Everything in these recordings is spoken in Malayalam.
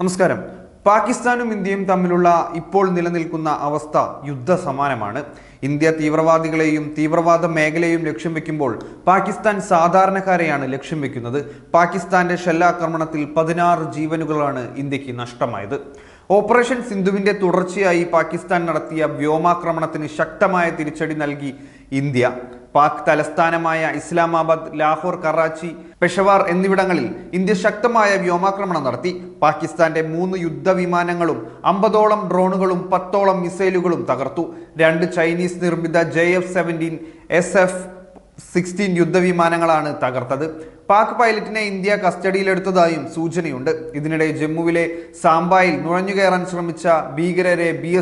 നമസ്കാരം. പാകിസ്ഥാനും ഇന്ത്യയും തമ്മിലുള്ള ഇപ്പോൾ നിലനിൽക്കുന്ന അവസ്ഥ യുദ്ധ സമാനമാണ് ഇന്ത്യ തീവ്രവാദികളെയും തീവ്രവാദ മേഖലയും ലക്ഷ്യം വെക്കുമ്പോൾ പാകിസ്ഥാൻ സാധാരണക്കാരെയാണ് ലക്ഷ്യം വെക്കുന്നത്. പാകിസ്ഥാന്റെ ഷെല്ലാക്രമണത്തിൽ പതിനാറ് ജീവനുകളാണ് ഇന്ത്യയ്ക്ക് നഷ്ടമായത്. ഓപ്പറേഷൻ സിന്ധുവിന്റെ തുടർച്ചയായി പാകിസ്ഥാൻ നടത്തിയ വ്യോമാക്രമണത്തിന് ശക്തമായ തിരിച്ചടി നൽകി ഇന്ത്യ. പാക് തലസ്ഥാനമായ ഇസ്ലാമാബാദ് ലാഹോർ കറാച്ചി പെഷവാർ എന്നിവിടങ്ങളിൽ ഇന്ത്യ ശക്തമായ വ്യോമാക്രമണം നടത്തി. പാകിസ്ഥാന്റെ മൂന്ന് യുദ്ധവിമാനങ്ങളും അമ്പതോളം ഡ്രോണുകളും പത്തോളം മിസൈലുകളും തകർത്തു. രണ്ട് ചൈനീസ് നിർമ്മിത J F seventeen S F sixteen യുദ്ധവിമാനങ്ങളാണ് തകർത്തത്. പാക് പൈലറ്റിനെ ഇന്ത്യ കസ്റ്റഡിയിലെടുത്തതായും സൂചനയുണ്ട്. ഇതിനിടെ ജമ്മുവിലെ സാംബായിൽ നുഴഞ്ഞുകയറാൻ ശ്രമിച്ച ഭീകരരെ ബി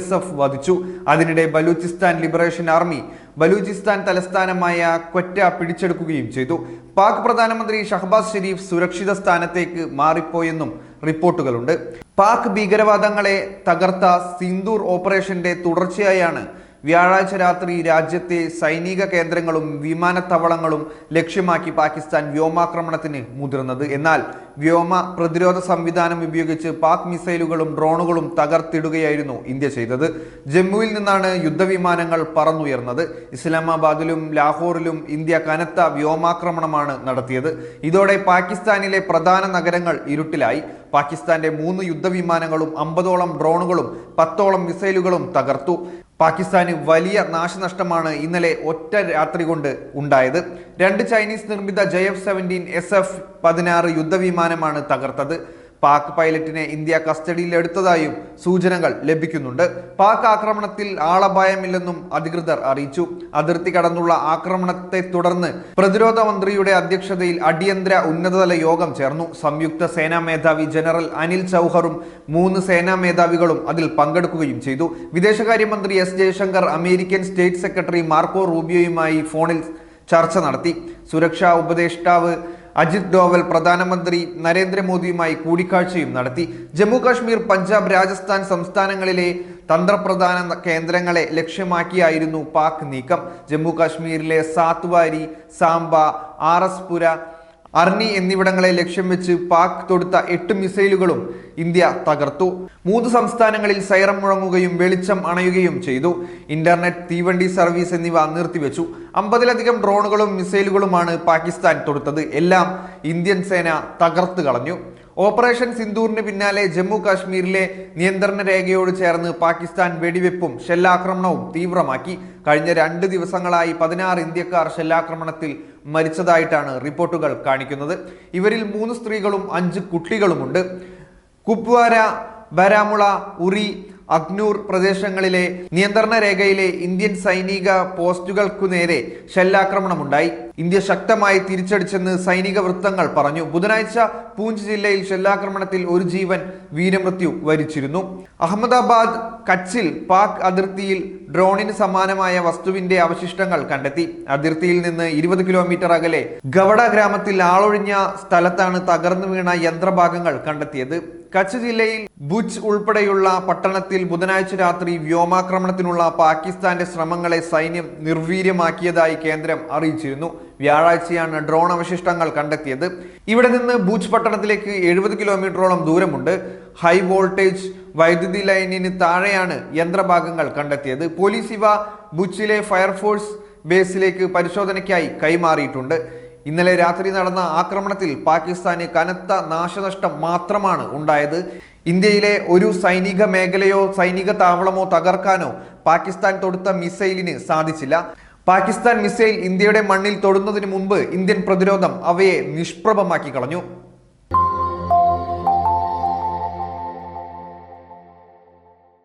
വധിച്ചു. അതിനിടെ ബലൂചിസ്ഥാൻ ലിബറേഷൻ ആർമി ബലൂചിസ്ഥാൻ തലസ്ഥാനമായ ക്വറ്റ പിടിച്ചെടുക്കുകയും ചെയ്തു. പാക് പ്രധാനമന്ത്രി ഷഹബാസ് ഷെരീഫ് സുരക്ഷിത സ്ഥാനത്തേക്ക് മാറിപ്പോയെന്നും റിപ്പോർട്ടുകളുണ്ട്. പാക് ഭീകരവാദങ്ങളെ തകർത്ത സിന്ദൂർ ഓപ്പറേഷന്റെ തുടർച്ചയായാണ് വ്യാഴാഴ്ച രാത്രി രാജ്യത്തെ സൈനിക കേന്ദ്രങ്ങളും വിമാനത്താവളങ്ങളും ലക്ഷ്യമാക്കി പാകിസ്ഥാൻ വ്യോമാക്രമണത്തിന് മുതിർന്നത്. എന്നാൽ വ്യോമ പ്രതിരോധ സംവിധാനം ഉപയോഗിച്ച് പാക് മിസൈലുകളും ഡ്രോണുകളും തകർത്തിടുകയായിരുന്നു ഇന്ത്യ ചെയ്തത്. ജമ്മുവിൽ നിന്നാണ് യുദ്ധവിമാനങ്ങൾ പറന്നുയർന്നത്. ഇസ്ലാമാബാദിലും ലാഹോറിലും ഇന്ത്യ കനത്ത വ്യോമാക്രമണമാണ് നടത്തിയത്. ഇതോടെ പാകിസ്ഥാനിലെ പ്രധാന നഗരങ്ങൾ ഇരുട്ടിലായി. പാകിസ്ഥാന്റെ മൂന്ന് യുദ്ധവിമാനങ്ങളും അമ്പതോളം ഡ്രോണുകളും പത്തോളം മിസൈലുകളും തകർത്തു. പാകിസ്ഥാന് വലിയ നാശനഷ്ടമാണ് ഇന്നലെ ഒറ്റ രാത്രി കൊണ്ട് ഉണ്ടായത്. രണ്ട് ചൈനീസ് നിർമ്മിത J F seventeen S F പതിനാറ് യുദ്ധവിമാനമാണ് തകർത്തത്. പാക് പൈലറ്റിനെ ഇന്ത്യ കസ്റ്റഡിയിൽ എടുത്തതായും സൂചനകൾ ലഭിക്കുന്നുണ്ട്. പാക് ആക്രമണത്തിൽ ആളപായമില്ലെന്നും അധികൃതർ അറിയിച്ചു. അതിർത്തി കടന്നുള്ള ആക്രമണത്തെ തുടർന്ന് പ്രതിരോധ മന്ത്രിയുടെ അധ്യക്ഷതയിൽ അടിയന്തര ഉന്നതതല യോഗം ചേർന്നു. സംയുക്ത സേനാ മേധാവി ജനറൽ അനിൽ ചൗഹറും മൂന്ന് സേനാ മേധാവികളും അതിൽ പങ്കെടുക്കുകയും ചെയ്തു. വിദേശകാര്യമന്ത്രി S Jaishankar American state secretary Marco റൂബിയോയുമായി ഫോണിൽ ചർച്ച നടത്തി. സുരക്ഷാ ഉപദേഷ്ടാവ് അജിത് ഡോവൽ പ്രധാനമന്ത്രി നരേന്ദ്രമോദിയുമായി കൂടിക്കാഴ്ചയും നടത്തി. ജമ്മു കാശ്മീർ പഞ്ചാബ് രാജസ്ഥാൻ സംസ്ഥാനങ്ങളിലെ തന്ത്രപ്രധാന കേന്ദ്രങ്ങളെ ലക്ഷ്യമാക്കിയായിരുന്നു പാക് നീക്കം. ജമ്മു കാശ്മീരിലെ സാത്വാരി സാംബ ആർ എസ് പുര അർണി എന്നിവിടങ്ങളെ ലക്ഷ്യം വെച്ച് പാക് തൊടുത്ത എട്ട് മിസൈലുകളും ഇന്ത്യ തകർത്തു. മൂന്ന് സംസ്ഥാനങ്ങളിൽ സൈറം മുഴങ്ങുകയും വെളിച്ചം അണയുകയും ചെയ്തു. ഇന്റർനെറ്റ് തീവണ്ടി സർവീസ് എന്നിവ നിർത്തിവെച്ചു. അമ്പതിലധികം ഡ്രോണുകളും മിസൈലുകളുമാണ് പാകിസ്ഥാൻ തൊടുത്തത്. എല്ലാം ഇന്ത്യൻ സേന തകർത്ത് കളഞ്ഞു. ഓപ്പറേഷൻ സിന്ദൂറിന് പിന്നാലെ ജമ്മു കാശ്മീരിലെ നിയന്ത്രണ രേഖയോട് ചേർന്ന് പാകിസ്ഥാൻ വെടിവെപ്പും ഷെല്ലാക്രമണവും തീവ്രമാക്കി. കഴിഞ്ഞ രണ്ട് ദിവസങ്ങളായി പതിനാറ് ഇന്ത്യക്കാർ ഷെല്ലാക്രമണത്തിൽ മരിച്ചതായിട്ടാണ് റിപ്പോർട്ടുകൾ കാണിക്കുന്നത്. ഇവരിൽ മൂന്ന് സ്ത്രീകളും അഞ്ച് കുട്ടികളുമുണ്ട്. കുപ്വാര ബാരാമുള ഉറി അഗ്നൂർ പ്രദേശങ്ങളിലെ നിയന്ത്രണ രേഖയിലെ ഇന്ത്യൻ സൈനിക പോസ്റ്റുകൾക്കു നേരെ ഷെല്ലാക്രമണമുണ്ടായി. ഇന്ത്യ ശക്തമായി തിരിച്ചടിച്ചെന്ന് സൈനിക വൃത്തങ്ങൾ പറഞ്ഞു. ബുധനാഴ്ച പൂഞ്ച് ജില്ലയിൽ ഷെല്ലാക്രമണത്തിൽ ഒരു ജീവൻ വീരമൃത്യു വരിച്ചിരുന്നു. അഹമ്മദാബാദ് കച്ചിൽ പാക് അതിർത്തിയിൽ ഡ്രോണിന് സമാനമായ വസ്തുവിന്റെ അവശിഷ്ടങ്ങൾ കണ്ടെത്തി. അതിർത്തിയിൽ നിന്ന് ഇരുപത് കിലോമീറ്റർ അകലെ ഗവഡ ഗ്രാമത്തിൽ ആളൊഴിഞ്ഞ സ്ഥലത്താണ് തകർന്നു വീണ യന്ത്രഭാഗങ്ങൾ കണ്ടെത്തിയത്. കച്ച് ജില്ലയിൽ ബുജ് ഉൾപ്പെടെയുള്ള പട്ടണത്തിൽ ബുധനാഴ്ച രാത്രി വ്യോമാക്രമണത്തിനുള്ള പാകിസ്ഥാന്റെ ശ്രമങ്ങളെ സൈന്യം നിർവീര്യമാക്കിയതായി കേന്ദ്രം അറിയിച്ചിരുന്നു. വ്യാഴാഴ്ചയാണ് ഡ്രോൺ അവശിഷ്ടങ്ങൾ കണ്ടെത്തിയത്. ഇവിടെ നിന്ന് ഭൂജ് പട്ടണത്തിലേക്ക് എഴുപത് കിലോമീറ്ററോളം ദൂരമുണ്ട്. ഹൈ വോൾട്ടേജ് വൈദ്യുതി ലൈനിന് താഴെയാണ് യന്ത്രഭാഗങ്ങൾ കണ്ടെത്തിയത്. പോലീസ് ഇവ ഭുജിലെ ഫയർഫോഴ്സ് ബേസിലേക്ക് പരിശോധനയ്ക്കായി കൈമാറിയിട്ടുണ്ട്. ഇന്നലെ രാത്രി നടന്ന ആക്രമണത്തിൽ പാകിസ്ഥാന് കനത്ത നാശനഷ്ടം മാത്രമാണ് ഉണ്ടായത്. ഇന്ത്യയിലെ ഒരു സൈനിക മേഖലയോ സൈനിക താവളമോ തകർക്കാനോ പാകിസ്ഥാൻ തൊടുത്ത മിസൈലിന് സാധിച്ചില്ല. പാകിസ്ഥാൻ മിസൈൽ ഇന്ത്യയുടെ മണ്ണിൽ തൊടുന്നതിന് മുമ്പ് ഇന്ത്യൻ പ്രതിരോധം അവയെ നിഷ്പ്രഭമാക്കി കളഞ്ഞു.